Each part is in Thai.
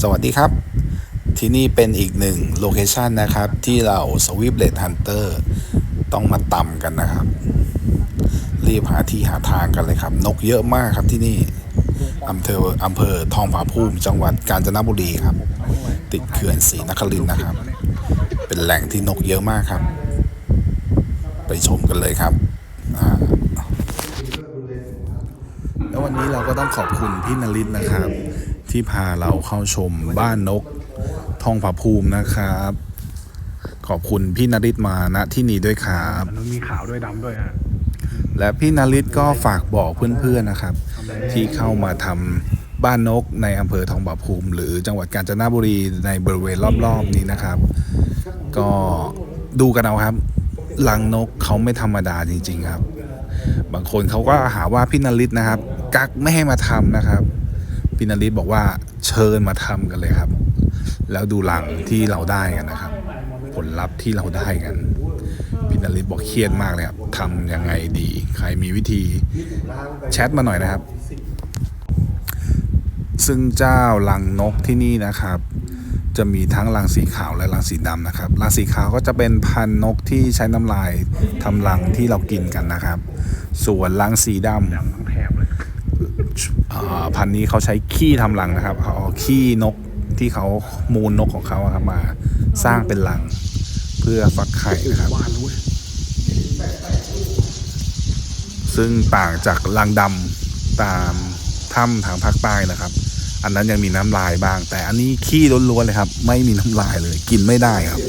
สวัสดีครับ ที่นี่เป็นอีกหนึ่งโลเคชันนะครับ ที่เราสวิปเลดฮันเตอร์ต้องมาตำกันนะครับ รีบหาที่หาทางกันเลยครับ นกเยอะมากครับที่นี่อำเภออำเภอทองผาภูมิจังหวัดกาญจนบุรีครับ ติดเขื่อนศรีนครินทร์นะครับ เป็นแหล่งที่นกเยอะมากครับ ไปชมกันเลยครับอ่า แล้ววันนี้เราก็ต้องขอบคุณพี่นลิศนะครับ ที่พาเราเข้าชมบ้านนกทองผาภูมินะครับ ขอบคุณพี่นลิศมาณที่นี้ด้วยครับมันมีขาวด้วยดำด้วยฮะและพี่นลิศก็ฝากบอกเพื่อนๆนะครับ ที่เข้ามาทำบ้านนกในอำเภอทองผาภูมิ หรือจังหวัดกาญจนบุรีในบริเวณรอบๆนี้นะครับ ก็ดูกันเอาครับ ลังนกเขาไม่ธรรมดาจริง ๆ ครับ บางคนเขาก็หาว่าพี่นลิศนะครับ กักไม่ให้มาทำนะครับพี่นลิศบอกว่าเชิญมาทำกันเลยครับ แล้วดูลังที่เราได้กันนะครับ ผลลัพธ์ที่เราได้กันพี่นลิศบอกเครียดมากเลยครับทำยังไงดี ใครมีวิธีแชทมาหน่อยนะครับ ซึ่งเจ้าลังนกที่นี่นะครับ จะมีทั้งรังสีขาวและรังสีดำนะครับรังสีขาวก็จะเป็นพันนกที่ใช้น้ำลายทำรังที่เรากินกันนะครับ ส่วนรังสีดำพันนี้เขาใช้ขี้ทำรังนะครับเขาเอาขี้นกที่เขามูลนกของเขาอะครับมาสร้างเป็นรังเพื่อฟักไข่นะครับ ซึ่งต่างจากรังดำตามถ้ำทางภาคใต้นะครับ อันนั้นยังมีน้ำลายบ้าง แต่อันนี้ขี้ล้วนๆเลยครับ ไม่มีน้ำลายเลย กินไม่ได้ครับ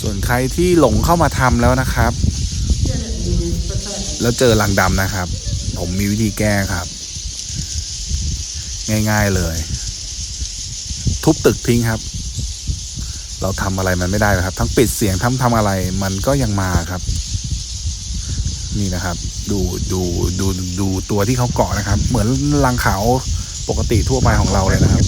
ส่วนใครที่หลงเข้ามาทำแล้วนะครับ แล้วเจอรังดำนะครับ ผมมีวิธีแก้ครับ ง่าย ๆเลย ทุบตึกทิ้งครับ เราทำอะไรมันไม่ได้ครับ ทั้งปิดเสียงทั้งทำอะไรมันก็ยังมาครับ นี่นะครับ ดูดูดูดูตัวที่เขาเกาะนะครับ เหมือนรังขาวปกติทั่วไปของเราเลยนะครับ